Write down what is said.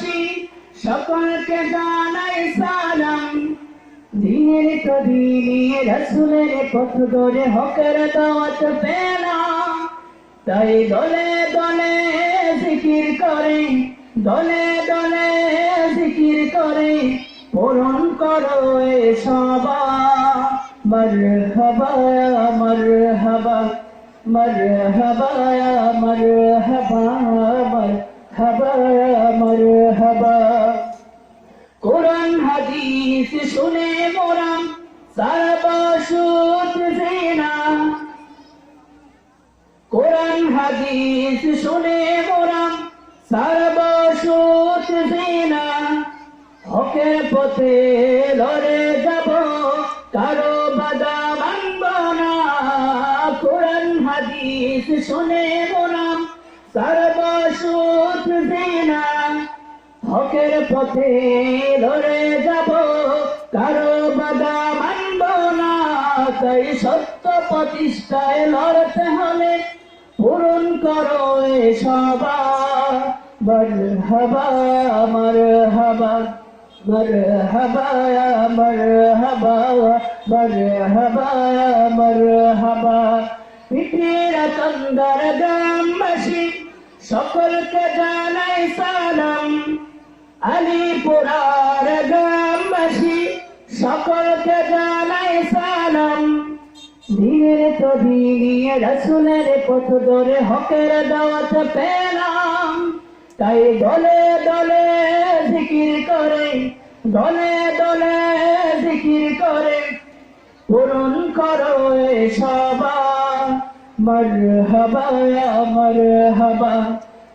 গ্রামবাসী সকলকে জানাই সালাম। দিনের তো দিনে রসুলের পথ ধরে হকের দাওয়াত পেলাম। তাই দলে দলে জিকির করে, দলে দলে জিকির করে, পূরণ করো এ সবা মরহবা মরহবা মরহবা মরহবা মরহবা। মরহবা কোরআন, হাদিস শুনে মোরাম সর্বসুত জেনা। কোরআন, হাদিস শুনে মোরাম সর্বসুত জেনা। হকের পথে লড়ে যাব, কারও বাধা মানব না। কোরআন, হাদিস শুনে মোরাম সর্বসুত জেনা হকের পথে লড়ে যাব, কারও বাধা মানব না। তাই সত্য প্রতিষ্ঠায় লড়তে হলে পূরণ করো সবা বর হবা মর হবা মর হবা মর হবা মর হবা পিঠের চন্দর গ্রামবাসী সকলকে জানাই সালাম। আলিপুরার গ্রামবাসী, সকলকে জানাই সালাম। দিনের তো দিনে রসুলের পথ ধরে হকের দাওয়াত পেলাম। তাই দলে দলে জিকির করে, দলে দলে জিকির করে, পূরণ করো সবা মরহবা মরহবা।